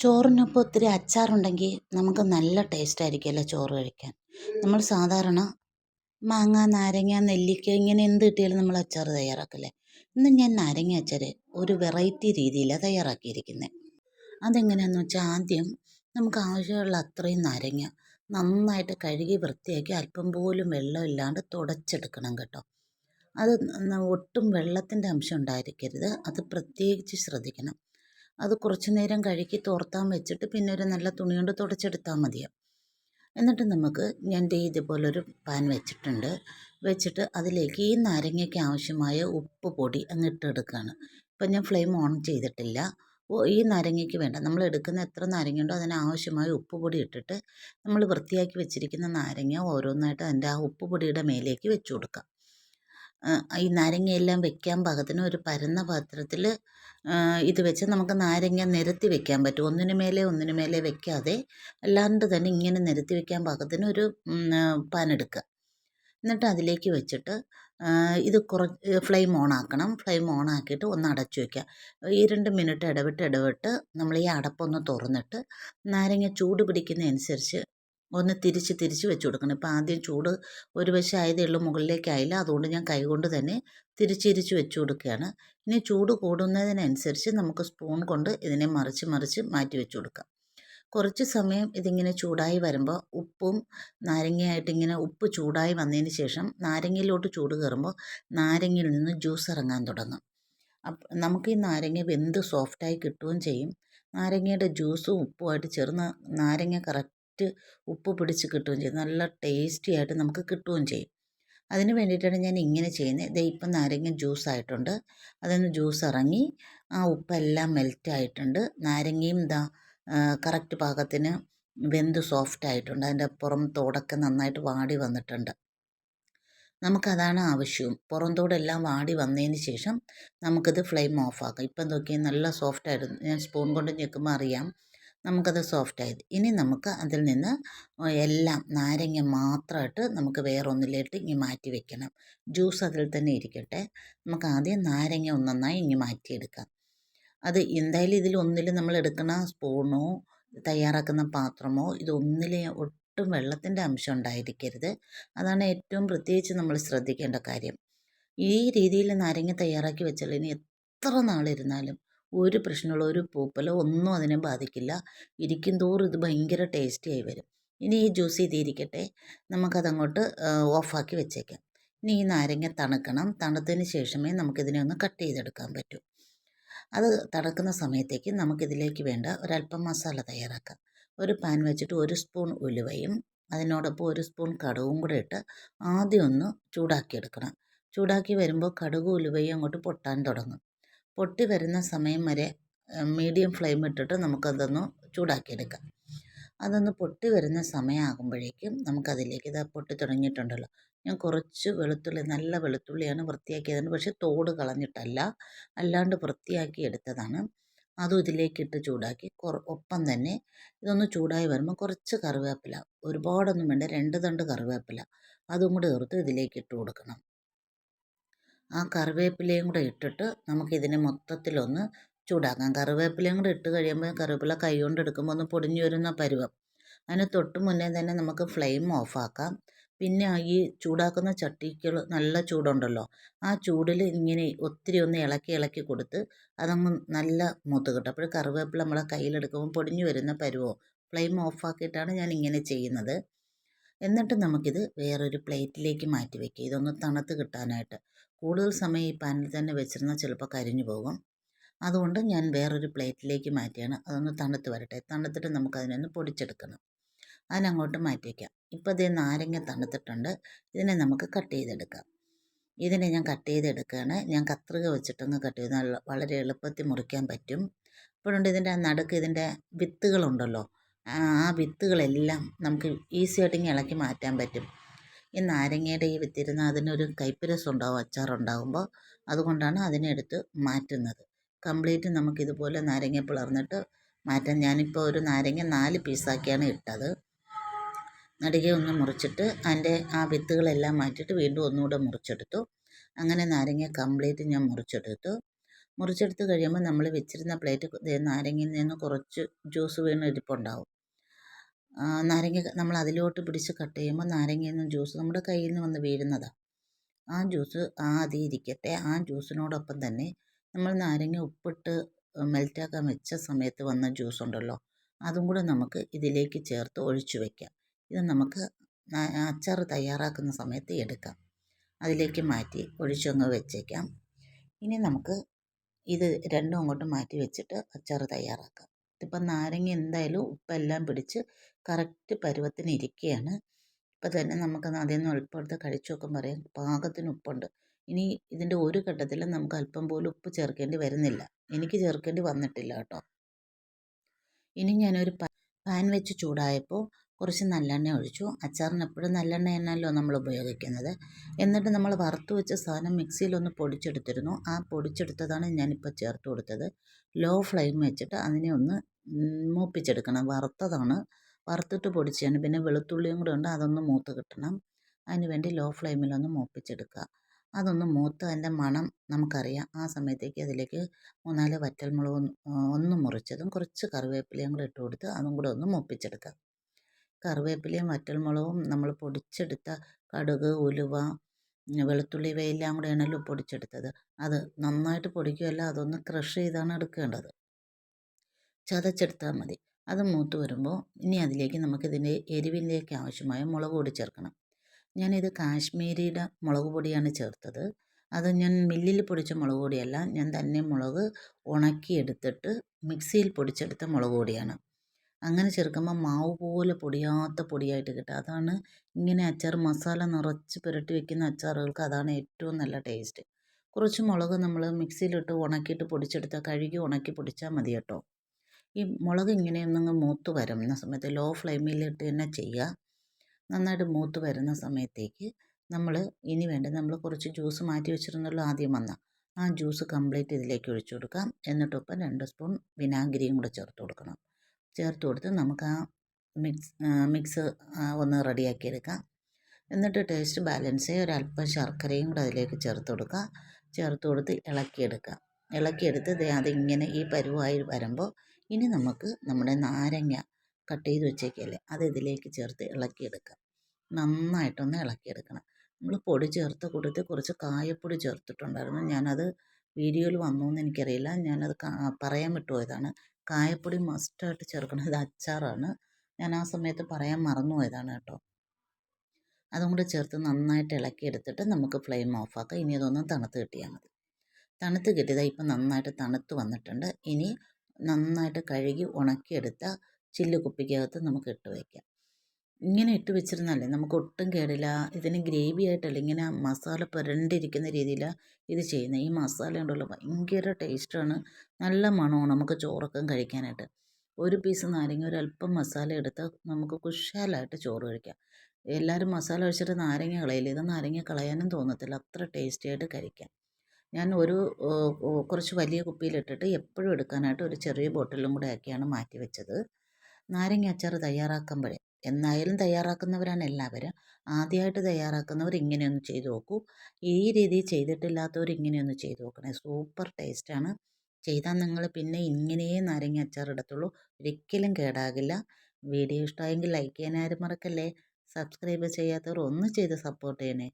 ചോറിനൊപ്പം ഒത്തിരി അച്ചാറുണ്ടെങ്കിൽ നമുക്ക് നല്ല ടേസ്റ്റ് ആയിരിക്കുമല്ലോ ചോറ് കഴിക്കാൻ? നമ്മൾ സാധാരണ മാങ്ങ നാരങ്ങ നെല്ലിക്ക ഇങ്ങനെ എന്ത് കിട്ടിയാലും നമ്മൾ അച്ചാർ തയ്യാറാക്കില്ലേ? ഇന്ന് ഞാൻ നാരങ്ങ അച്ചാർ ഒരു വെറൈറ്റി രീതിയിലാണ് തയ്യാറാക്കിയിരിക്കുന്നത് അതെങ്ങനെയാണെന്ന് വെച്ചാൽ ആദ്യം നമുക്ക് ആവശ്യമുള്ള അത്രയും നാരങ്ങ നന്നായിട്ട് കഴുകി വൃത്തിയാക്കി അല്പം പോലും വെള്ളം വെള്ളമില്ലാണ്ട് തുടച്ചെടുക്കണം കേട്ടോ. അത് ഒട്ടും വെള്ളത്തിന്റെ അംശം ഉണ്ടായിരിക്കരുത്. അത് പ്രത്യേകിച്ച് ശ്രദ്ധിക്കണം. അത് കുറച്ച് നേരം കഴുകി തോർത്താൻ വെച്ചിട്ട് പിന്നെ ഒരു നല്ല തുണി കൊണ്ട് തുടച്ചെടുത്താൽ മതിയാവും എന്നിട്ട് നമുക്ക് ഞാൻ ദേ ഇതുപോലൊരു പാൻ വെച്ചിട്ടുണ്ട്. വെച്ചിട്ട് അതിലേക്ക് ഈ നാരങ്ങയ്ക്ക് ആവശ്യമായ ഉപ്പ് പൊടി അങ്ങ് ഇട്ടെടുക്കുകയാണ് ഇപ്പം ഞാൻ ഫ്ലെയിം ഓൺ ചെയ്തിട്ടില്ല. ഈ നാരങ്ങയ്ക്ക് വേണ്ട. നമ്മൾ എടുക്കുന്ന എത്ര നാരങ്ങ ഉണ്ടോ അതിന് ആവശ്യമായ ഉപ്പ് പൊടി ഇട്ടിട്ട് നമ്മൾ വൃത്തിയാക്കി വെച്ചിരിക്കുന്ന നാരങ്ങ ഓരോന്നായിട്ട് അതിന്റെ ആ ഉപ്പ് പൊടിയുടെ മേലേക്ക് വെച്ച് കൊടുക്കാം. ഈ നാരങ്ങയെല്ലാം വെക്കാൻ പാകത്തിന് ഒരു പരന്ന പാത്രത്തിൽ ഇത് വെച്ച് നമുക്ക് നാരങ്ങ നിരത്തി വെക്കാൻ പറ്റും. ഒന്നിന് മേലെ ഒന്നിന് മേലെ വെക്കാതെ അല്ലാണ്ട് തന്നെ ഇങ്ങനെ നിരത്തി വെക്കാൻ പാകത്തിന് ഒരു പാൻ എടുക്കുക. എന്നിട്ട് അതിലേക്ക് വെച്ചിട്ട് ഇത് കുറച്ച് ഫ്ലെയിം ഓൺ ആക്കണം. ഫ്ലെയിം ഓൺ ആക്കിയിട്ട് ഒന്ന് അടച്ചു വയ്ക്കുക ഈ രണ്ട് മിനിറ്റ് ഇടവിട്ട് ഇടവിട്ട് നമ്മൾ ഈ അടപ്പൊന്ന് തുറന്നിട്ട് നാരങ്ങ ചൂട് പിടിക്കുന്നതനുസരിച്ച് ഒന്ന് തിരിച്ച് തിരിച്ച് വെച്ച് കൊടുക്കണം. ഇപ്പോൾ ആദ്യം ചൂട് ഒരു വശം ആയതേ ഉള്ളൂ മുകളിലേക്കായില്ല. അതുകൊണ്ട് ഞാൻ കൈകൊണ്ട് തന്നെ തിരിച്ചിരിച്ച് വെച്ച് കൊടുക്കുകയാണ്. ഇനി ചൂട് കൂടുന്നതിനനുസരിച്ച് നമുക്ക് സ്പൂൺ കൊണ്ട് ഇതിനെ മറിച്ച് മറിച്ച് മാറ്റി വെച്ച് കൊടുക്കാം. കുറച്ച് സമയം ഇതിങ്ങനെ ചൂടായി വരുമ്പോൾ ഉപ്പും നാരങ്ങയായിട്ട് ഇങ്ങനെ ഉപ്പ് ചൂടായി വന്നതിന് ശേഷം നാരങ്ങയിലോട്ട് ചൂട് കയറുമ്പോൾ നാരങ്ങയിൽ നിന്ന് ജ്യൂസ് ഇറങ്ങാൻ തുടങ്ങും. അപ്പം നമുക്ക് ഈ നാരങ്ങ വെന്ത് സോഫ്റ്റായി കിട്ടുകയും ചെയ്യും. നാരങ്ങയുടെ ജ്യൂസും ഉപ്പുമായിട്ട് ചേർന്ന് നാരങ്ങ കറക്റ്റ് ഉപ്പ് പിടിച്ച് കിട്ടുകയും ചെയ്യും. നല്ല ടേസ്റ്റി ആയിട്ട് നമുക്ക് കിട്ടുകയും ചെയ്യും. അതിന് വേണ്ടിയിട്ടാണ് ഞാൻ ഇങ്ങനെ ചെയ്യുന്നത്. ഇതേ ഇപ്പം നാരങ്ങ ജ്യൂസ് ആയിട്ടുണ്ട്. അതിന് ജ്യൂസ് ഇറങ്ങി ആ ഉപ്പെല്ലാം മെൽറ്റ് ആയിട്ടുണ്ട്. നാരങ്ങയും ദാ കറക്റ്റ് പാകത്തിന് വെന്ത് സോഫ്റ്റ് ആയിട്ടുണ്ട്. അതിന്റെ പുറം തോടൊക്കെ നന്നായിട്ട് വാടി വന്നിട്ടുണ്ട്. നമുക്കതാണ് ആവശ്യവും പുറം തോടെല്ലാം വാടി വന്നതിന് ശേഷം നമുക്കത് ഫ്ലെയിം ഓഫ് ആക്കാം. ഇപ്പം നോക്കിയാൽ നല്ല സോഫ്റ്റ് ആയിരുന്നു ഞാൻ സ്പൂൺ കൊണ്ട് ഞെക്കുമ്പോൾ അറിയാം. നമുക്കത് സോഫ്റ്റ് ആയത്. ഇനി നമുക്ക് അതിൽ നിന്ന് എല്ലാം നാരങ്ങ മാത്രമായിട്ട് നമുക്ക് വേറൊന്നിലേക്ക് ഇനി മാറ്റി വെക്കണം. ജ്യൂസ് അതിൽ തന്നെ ഇരിക്കട്ടെ. നമുക്ക് ആദ്യം നാരങ്ങ ഒന്നൊന്നായി ഇനി മാറ്റിയെടുക്കാം. അത് എന്തായാലും ഇതിൽ ഒന്നിൽ നമ്മൾ എടുക്കുന്ന സ്പൂണോ തയ്യാറാക്കുന്ന പാത്രമോ ഇതൊന്നിലെ ഒട്ടും വെള്ളത്തിന്റെ അംശം ഉണ്ടായിരിക്കരുത്. അതാണ് ഏറ്റവും പ്രത്യേകിച്ച് നമ്മൾ ശ്രദ്ധിക്കേണ്ട കാര്യം. ഈ രീതിയിൽ നാരങ്ങ തയ്യാറാക്കി വെച്ചാൽ ഇനി എത്ര നാളിരുന്നാലും ഒരു പ്രശ്നമുള്ള ഒരു പൂപ്പലോ ഒന്നും അതിനെ ബാധിക്കില്ല. ഇരിക്കും തോറും ഇത് ഭയങ്കര ടേസ്റ്റിയായി വരും. ഇനി ഈ ജ്യൂസ് ചെയ്തിരിക്കട്ടെ നമുക്കതങ്ങോട്ട് ഓഫാക്കി വെച്ചേക്കാം. ഇനി ഈ നാരങ്ങ തണുക്കണം. തണുത്തതിന് ശേഷമേ നമുക്കിതിനെ ഒന്ന് കട്ട് ചെയ്തെടുക്കാൻ പറ്റൂ. അത് തണുക്കുന്ന സമയത്തേക്ക് നമുക്കിതിലേക്ക് വേണ്ട ഒരല്പം മസാല തയ്യാറാക്കാം. ഒരു പാൻ വെച്ചിട്ട് ഒരു സ്പൂൺ ഉലുവയും അതിനോടൊപ്പം ഒരു സ്പൂൺ കടുകും കൂടെ ഇട്ട് ആദ്യം ഒന്ന് ചൂടാക്കിയെടുക്കണം. ചൂടാക്കി വരുമ്പോൾ കടുക് ഉലുവയും അങ്ങോട്ട് പൊട്ടാൻ തുടങ്ങും. പൊട്ടി വരുന്ന സമയം വരെ മീഡിയം ഫ്ലെയിം ഇട്ടിട്ട് നമുക്കതൊന്ന് ചൂടാക്കിയെടുക്കാം. അതൊന്ന് പൊട്ടി വരുന്ന സമയമാകുമ്പോഴേക്കും നമുക്കതിലേക്ക് ഇത് പൊട്ടി തുടങ്ങിയിട്ടുണ്ടല്ലോ. ഞാൻ കുറച്ച് വെളുത്തുള്ളി നല്ല വെളുത്തുള്ളിയാണ് വൃത്തിയാക്കിയതാണ് പക്ഷേ തോട് കളഞ്ഞിട്ടല്ല. അല്ലാണ്ട് വൃത്തിയാക്കി എടുത്തതാണ്. അതും ഇതിലേക്കിട്ട് ചൂടാക്കി. ഒപ്പം തന്നെ ഇതൊന്ന് ചൂടായി വരുമ്പോൾ കുറച്ച് കറിവേപ്പില ഒരുപാടൊന്നും വേണ്ട രണ്ട് തണ്ട് കറിവേപ്പില അതും കൂടി ചേർത്ത് ഇതിലേക്ക് ഇട്ട് കൊടുക്കണം. ആ കറിവേപ്പിലയും കൂടെ ഇട്ടിട്ട് നമുക്കിതിനെ മൊത്തത്തിലൊന്ന് ചൂടാക്കാം. കറിവേപ്പിലയും കൂടെ ഇട്ട് കഴിയുമ്പോൾ കറിവേപ്പില കൈ കൊണ്ട് എടുക്കുമ്പോൾ ഒന്ന് പൊടിഞ്ഞു വരുന്ന പരുവം. അതിന് തൊട്ട് മുന്നേ തന്നെ നമുക്ക് ഫ്ലെയിം ഓഫാക്കാം പിന്നെ ഈ ചൂടാക്കുന്ന ചട്ടിക്ക് നല്ല ചൂടുണ്ടല്ലോ. ആ ചൂടിൽ ഇങ്ങനെ ഒത്തിരി ഒന്ന് ഇളക്കി ഇളക്കി കൊടുത്ത് അതങ്ങ് നല്ല മൂത്ത് കിട്ടും. അപ്പോൾ കറിവേപ്പില നമ്മളെ കയ്യിലെടുക്കുമ്പോൾ പൊടിഞ്ഞു വരുന്ന പരുവോ ഫ്ലെയിം ഓഫാക്കിയിട്ടാണ് ഞാൻ ഇങ്ങനെ ചെയ്യുന്നത്. എന്നിട്ട് നമുക്കിത് വേറൊരു പ്ലേറ്റിലേക്ക് മാറ്റി വയ്ക്കുക ഇതൊന്ന് തണുത്ത് കിട്ടാനായിട്ട്. കൂടുതൽ സമയം ഈ പാനിൽ തന്നെ വെച്ചിരുന്നാൽ ചിലപ്പോൾ കരിഞ്ഞു പോകും. അതുകൊണ്ട് ഞാൻ വേറൊരു പ്ലേറ്റിലേക്ക് മാറ്റിയാണ്. അതൊന്ന് തണുത്ത് വരട്ടെ. തണുത്തിട്ട് നമുക്കതിനൊന്ന് പൊടിച്ചെടുക്കണം. അതിനങ്ങോട്ട് മാറ്റി വയ്ക്കാം ഇപ്പോൾ ഇതേ നാരങ്ങ തണുത്തിട്ടുണ്ട്. ഇതിനെ നമുക്ക് കട്ട് ചെയ്തെടുക്കാം. ഇതിനെ ഞാൻ കട്ട് ചെയ്തെടുക്കുകയാണ്. ഞാൻ കത്രിക വെച്ചിട്ടങ്ങ് കട്ട് ചെയ്ത് വളരെ എളുപ്പത്തിൽ മുറിക്കാൻ പറ്റും. ഇപ്പോഴുണ്ട് ഇതിന്റെ നടുക്ക് ഇതിന്റെ വിത്തുകളുണ്ടല്ലോ. ആ വിത്തുകളെല്ലാം നമുക്ക് ഈസി ആയിട്ട് ഇങ്ങനെ ഇളക്കി മാറ്റാൻ പറ്റും. ഈ നാരങ്ങയുടെ ഈ വിത്തിരുന്ന് അതിനൊരു കൈപ്പരസം രസം ഉണ്ടാവും അച്ചാറുണ്ടാകുമ്പോൾ അതുകൊണ്ടാണ് അതിനെടുത്ത് മാറ്റുന്നത്. കംപ്ലീറ്റ് നമുക്കിതുപോലെ നാരങ്ങ പിളർന്നിട്ട് മാറ്റാം ഞാനിപ്പോൾ ഒരു നാരങ്ങ നാല് പീസാക്കിയാണ് ഇട്ടത്. നടുകെ ഒന്ന് മുറിച്ചിട്ട് അതിന്റെ ആ വിത്തുകളെല്ലാം മാറ്റിയിട്ട് വീണ്ടും ഒന്നുകൂടെ മുറിച്ചെടുത്തു. അങ്ങനെ നാരങ്ങ കംപ്ലീറ്റ് ഞാൻ മുറിച്ചെടുത്തു. മുറിച്ചെടുത്ത് കഴിയുമ്പോൾ നമ്മൾ വെച്ചിരുന്ന പ്ലേറ്റ് നാരങ്ങയിൽ നിന്ന് കുറച്ച് ജ്യൂസ് വീണ് ഇരിപ്പുണ്ടാവും. നാരങ്ങ നമ്മൾ അതിലോട്ട് പിടിച്ച് കട്ട് ചെയ്യുമ്പോൾ നാരങ്ങയിൽ നിന്ന് ജ്യൂസ് നമ്മുടെ കയ്യിൽ നിന്ന് വന്ന് വീഴുന്നതാണ് ആ ജ്യൂസ് ആദ്യം ഇരിക്കട്ടെ. ആ ജ്യൂസിനോടൊപ്പം തന്നെ നമ്മൾ നാരങ്ങ ഉപ്പിട്ട് മെൽറ്റാക്കാൻ വെച്ച സമയത്ത് വന്ന ജ്യൂസ് ഉണ്ടല്ലോ. അതും കൂടെ നമുക്ക് ഇതിലേക്ക് ചേർത്ത് ഒഴിച്ചു വയ്ക്കാം ഇത് നമുക്ക് അച്ചാർ തയ്യാറാക്കുന്ന സമയത്ത് എടുക്കാം. അതിലേക്ക് മാറ്റി ഒഴിച്ചങ്ങ് വെച്ചേക്കാം. ഇനി നമുക്ക് ഇത് രണ്ടും അങ്ങോട്ട് മാറ്റി വെച്ചിട്ട് അച്ചാർ തയ്യാറാക്കാം. ഇതിപ്പം നാരങ്ങ എന്തായാലും ഉപ്പെല്ലാം പിടിച്ച് കറക്റ്റ് പരുവത്തിന് ഇരിക്കുകയാണ്. ഇപ്പം തന്നെ നമുക്ക് അതിൽ നിന്ന് ഉൾപ്പെടുത്ത് കഴിച്ചു നോക്കുമ്പോൾ പറയാം പാകത്തിന് ഉപ്പുണ്ട്. ഇനി ഇതിന്റെ ഒരു ഘട്ടത്തിലും നമുക്ക് അല്പം പോലും ഉപ്പ് ചേർക്കേണ്ടി വരുന്നില്ല. എനിക്ക് ചേർക്കേണ്ടി വന്നിട്ടില്ല കേട്ടോ. ഇനി ഞാനൊരു പാൻ വെച്ച് ചൂടായപ്പോൾ കുറച്ച് നല്ലെണ്ണ ഒഴിച്ചു. അച്ചാറിന് എപ്പോഴും നല്ലെണ്ണ തന്നെയല്ലോ നമ്മൾ ഉപയോഗിക്കുന്നത്. എന്നിട്ട് നമ്മൾ വറുത്ത് വെച്ച സാധനം മിക്സിയിലൊന്ന് പൊടിച്ചെടുത്തിരുന്നു. ആ പൊടിച്ചെടുത്തതാണ് ഞാനിപ്പോൾ ചേർത്ത് കൊടുത്തത്. ലോ ഫ്ലെയിം വെച്ചിട്ട് അതിനെ ഒന്ന് മൂപ്പിച്ചെടുക്കണം. വറുത്തതാണ്. വറുത്തിട്ട് പൊടിച്ചാണ്. പിന്നെ വെളുത്തുള്ളിയും കൂടെ ഉണ്ട്. അതൊന്ന് മൂത്ത് കിട്ടണം. അതിന് വേണ്ടി ലോ ഫ്ലെയിമിലൊന്ന് മൂപ്പിച്ചെടുക്കുക. അതൊന്ന് മൂത്ത് അതിന്റെ മണം നമുക്കറിയാം. ആ സമയത്തേക്ക് അതിലേക്ക് മൂന്നാൽ വറ്റൽമുളക് ഒന്ന് മുറിച്ചതും കുറച്ച് കറിവേപ്പിലയും കൂടെ ഇട്ട് കൊടുത്ത് അതും കൂടെ ഒന്ന് മൂപ്പിച്ചെടുക്കുക. കറിവേപ്പിലയും വറ്റൽമുളകും നമ്മൾ പൊടിച്ചെടുത്ത കടുക് ഉലുവ വെളുത്തുള്ളി ഇവയെല്ലാം കൂടെയാണല്ലോ പൊടിച്ചെടുത്തത്. അത് നന്നായിട്ട് പൊടിക്കുകയല്ല അതൊന്ന് ക്രഷ് ചെയ്താണ് എടുക്കേണ്ടത്. ചതച്ചെടുത്താൽ മതി. അത് മൂത്ത് വരുമ്പോൾ ഇനി അതിലേക്ക് നമുക്കിതിന്റെ എരിവിലേക്ക് ആവശ്യമായ മുളക് പൊടി ചേർക്കണം. ഞാനിത് കാശ്മീരിയുടെ മുളക് പൊടിയാണ് ചേർത്തത്. അത് ഞാൻ മില്ലിൽ പൊടിച്ച മുളക് പൊടിയല്ല ഞാൻ തന്നെ മുളക് ഉണക്കിയെടുത്തിട്ട് മിക്സിയിൽ പൊടിച്ചെടുത്ത മുളക് പൊടിയാണ്. അങ്ങനെ ചേർക്കുമ്പോൾ മാവ് പോലെ പൊടിയാത്ത പൊടിയായിട്ട് കിട്ടുക അതാണ് ഇങ്ങനെ അച്ചാർ മസാല നിറച്ച് പുരട്ടി വെക്കുന്ന അച്ചാറുകൾക്ക് അതാണ് ഏറ്റവും നല്ല ടേസ്റ്റ്. കുറച്ച് മുളക് നമ്മൾ മിക്സിയിലിട്ട് ഉണക്കിയിട്ട് പൊടിച്ചെടുത്താൽ കഴുകി ഉണക്കി പൊടിച്ചാൽ മതി കേട്ടോ. ഈ മുളക് ഇങ്ങനെ മൂത്ത് വരുന്ന സമയത്ത് ലോ ഫ്ലെയിമിലിട്ട് തന്നെ ചെയ്യുക. നന്നായിട്ട് മൂത്ത് വരുന്ന സമയത്തേക്ക് നമ്മൾ ഇനി വേണ്ട നമ്മൾ കുറച്ച് ജ്യൂസ് മാറ്റി വെച്ചിരുന്നല്ലോ ആദ്യം വന്ന. ആ ജ്യൂസ് കംപ്ലീറ്റ് ഇതിലേക്ക് ഒഴിച്ചു കൊടുക്കാം. എന്നിട്ടൊപ്പം രണ്ട് സ്പൂൺ വിനാഗിരിയും കൂടെ ചേർത്ത് കൊടുക്കണം. ചേർത്ത് കൊടുത്ത് നമുക്ക് ആ മിക്സ് മിക്സ് ഒന്ന് റെഡിയാക്കി എടുക്കാം എന്നിട്ട് ടേസ്റ്റ് ബാലൻസ് ചെയ്യുക ഒരല്പം ശർക്കരയും കൂടെ അതിലേക്ക് ചേർത്ത് കൊടുക്കുക. ചേർത്ത് കൊടുത്ത് ഇളക്കിയെടുക്കുക. ഇളക്കിയെടുത്ത് അതിങ്ങനെ ഈ പരുവായി വരുമ്പോൾ ഇനി നമുക്ക് നമ്മുടെ നാരങ്ങ കട്ട് ചെയ്ത് വെച്ചേക്കല്ലേ അത് ഇതിലേക്ക് ചേർത്ത് ഇളക്കിയെടുക്കാം നന്നായിട്ടൊന്ന് ഇളക്കിയെടുക്കണം. നമ്മൾ പൊടി ചേർത്ത് കൊടുത്ത് കുറച്ച് കായപ്പൊടി ചേർത്തിട്ടുണ്ടായിരുന്നു. ഞാനത് വീഡിയോയിൽ വന്നു എന്ന് എനിക്കറിയില്ല. ഞാനത് പറയാൻ വിട്ടുപോയതാണ്. കായപ്പൊടി മസ്റ്റായിട്ട് ചേർക്കണം ഇത് അച്ചാറാണ്. ഞാൻ ആ സമയത്ത് പറയാൻ മറന്നു പോയതാണ് കേട്ടോ. അതും കൂടെ ചേർത്ത് നന്നായിട്ട് ഇളക്കി എടുത്തിട്ട് നമുക്ക് ഫ്ലെയിം ഓഫാക്കാം ഇനി അതൊന്ന് തണുത്ത് കിട്ടിയാൽ മതി. തണുത്ത് കിട്ടിയതാ ഇപ്പം നന്നായിട്ട് തണുത്ത് വന്നിട്ടുണ്ട്. ഇനി നന്നായിട്ട് കഴുകി ഉണക്കിയെടുത്ത ചില്ല് കുപ്പിക്കകത്ത് നമുക്ക് ഇട്ട് വയ്ക്കാം ഇങ്ങനെ ഇട്ട് വെച്ചിരുന്നല്ലേ? നമുക്ക് ഒട്ടും കേടില്ല. ഇതിന് ഗ്രേവി ആയിട്ടല്ല ഇങ്ങനെ മസാല പുരണ്ടിരിക്കുന്ന രീതിയിലാണ് ഇത് ചെയ്യുന്നത് ഈ മസാല ഉണ്ടല്ലോ ഭയങ്കര ടേസ്റ്റാണ്. നല്ല മണമാണ് നമുക്ക് ചോറൊക്കെ കഴിക്കാനായിട്ട്. ഒരു പീസ് നാരങ്ങ ഒരു അല്പം മസാല എടുത്ത് നമുക്ക് കുശാലായിട്ട് ചോറ് കഴിക്കാം. എല്ലാവരും മസാല ഒഴിച്ചിട്ട് നാരങ്ങ കളയില്ല? ഇത് നാരങ്ങ കളയാനും തോന്നത്തില്ല. അത്ര ടേസ്റ്റി ആയിട്ട് കഴിക്കാം. ഞാൻ ഒരു കുറച്ച് വലിയ കുപ്പിയിലിട്ടിട്ട് എപ്പോഴും എടുക്കാനായിട്ട് ഒരു ചെറിയ ബോട്ടിലും കൂടെ ആക്കിയാണ് മാറ്റി വെച്ചത്. നാരങ്ങ അച്ചാർ തയ്യാറാക്കുമ്പോഴേ എന്നായാലും തയ്യാറാക്കുന്നവരാണ് എല്ലാവരും. ആദ്യമായിട്ട് തയ്യാറാക്കുന്നവർ ഇങ്ങനെയൊന്ന് ചെയ്ത് നോക്കൂ. ഈ രീതിയിൽ ചെയ്തിട്ടില്ലാത്തവർ ഇങ്ങനെയൊന്ന് ചെയ്ത് നോക്കണേ. സൂപ്പർ ടേസ്റ്റാണ് ചെയ്താൽ നിങ്ങൾ പിന്നെ ഇങ്ങനെയേ നാരങ്ങ അച്ചാർ ഇടത്തുള്ളൂ. ഒരിക്കലും കേടാകില്ല. വീഡിയോ ഇഷ്ടമായെങ്കിൽ ലൈക്ക് ചെയ്യാൻ ആരും മറക്കല്ലേ? സബ്സ്ക്രൈബ് ചെയ്യാത്തവർ ഒന്ന് ചെയ്ത് സപ്പോർട്ട് ചെയ്യണേ.